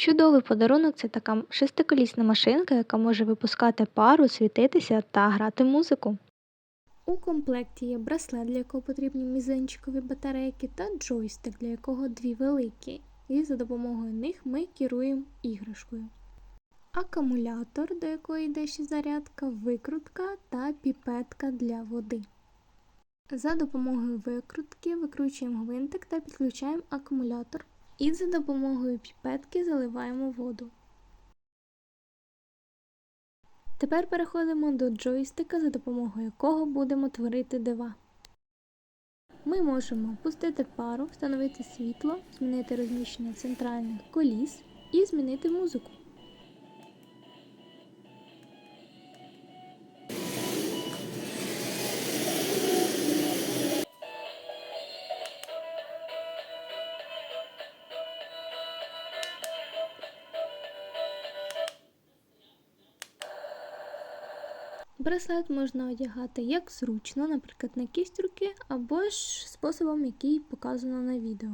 Чудовий подарунок це така шестиколісна машинка, яка може випускати пару, світитися та грати музику. У комплекті є браслет, для якого потрібні мізинчикові батарейки, та джойстик, для якого дві великі, і за допомогою них ми керуємо іграшкою. Акумулятор, до якого йде ще зарядка, викрутка та піпетка для води. За допомогою викрутки викручуємо гвинтик та підключаємо акумулятор. І за допомогою піпетки заливаємо воду. Тепер переходимо до джойстика, за допомогою якого будемо творити дива. Ми можемо пустити пару, встановити світло, змінити розміщення центральних коліс і змінити музику. Браслет можна одягати як зручно, наприклад, на кість руки, або ж способом, який показано на відео.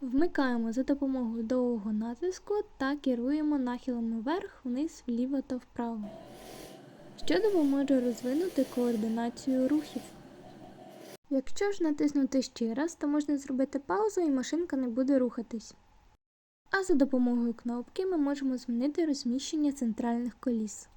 Вмикаємо за допомогою довгого натиску та керуємо нахилами вверх, вниз, вліво та вправо, що допоможе розвинути координацію рухів. Якщо ж натиснути ще раз, то можна зробити паузу і машинка не буде рухатись. А за допомогою кнопки ми можемо змінити розміщення центральних коліс.